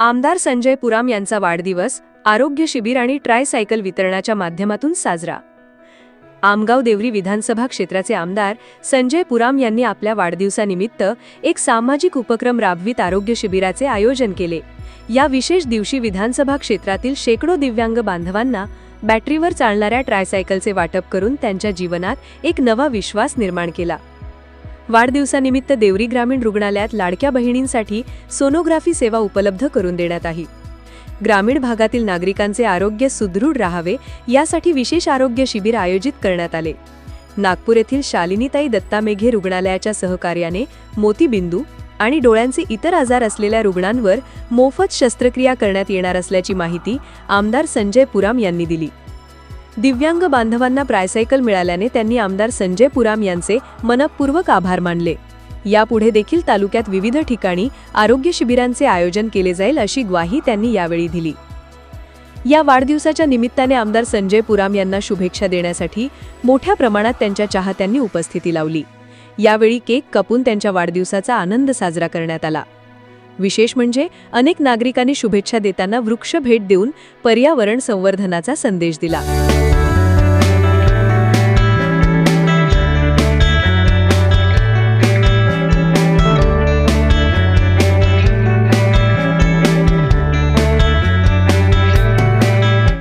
आमदार संजय पुराम यांचा वाढदिवस आरोग्य शिबिर आणि ट्रायसायकल वितरणाच्या माध्यमातून साजरा. आमगाव देवरी विधानसभा क्षेत्राचे आमदार संजय पुराम यांनी आपल्या वाढदिवसानिमित्त एक सामाजिक उपक्रम राबवित आरोग्य शिबिराचे आयोजन केले. या विशेष दिवशी विधानसभा क्षेत्रातील शेकडो दिव्यांग बांधवांना बॅटरीवर चालणाऱ्या ट्रायसायकलचे वाटप करून त्यांच्या जीवनात एक नवा विश्वास निर्माण केला. वाढदिवसानिमित्त देवरी ग्रामीण रुग्णालयात लाडक्या बहिणींसाठी सोनोग्राफी सेवा उपलब्ध करून देण्यात आली. ग्रामीण भागातील नागरिकांचे आरोग्य सुदृढ राहावे यासाठी विशेष आरोग्य शिबिर आयोजित करण्यात आले. नागपूर येथील शालिनीताई दत्ता मेघे रुग्णालयाच्या सहकार्याने मोतीबिंदू आणि डोळ्यांचे इतर आजार असलेल्या रुग्णांवर मोफत शस्त्रक्रिया करण्यात येणार असल्याची माहिती आमदार संजय पुराम यांनी दिली. दिव्यांग बांधवांना प्रायसायकल मिळाल्याने त्यांनी आमदार संजय पुराम यांचे मनपूर्वक आभार मानले. यापुढे देखील तालुक्यात विविध ठिकाणी आरोग्य शिबिरांचे आयोजन केले जाईल अशी ग्वाही त्यांनी यावेळी दिली. या वाढदिवसाच्या निमित्ताने आमदार संजय पुराम यांना शुभेच्छा देण्यासाठी मोठ्या प्रमाणात त्यांच्या चाहत्यांनी उपस्थिती लावली. यावेळी केक कपून त्यांच्या वाढदिवसाचा आनंद साजरा करण्यात आला. विशेष म्हणजे अनेक नागरिकांनी शुभेच्छा देताना वृक्ष भेट देऊन पर्यावरण संवर्धनाचा संदेश दिला.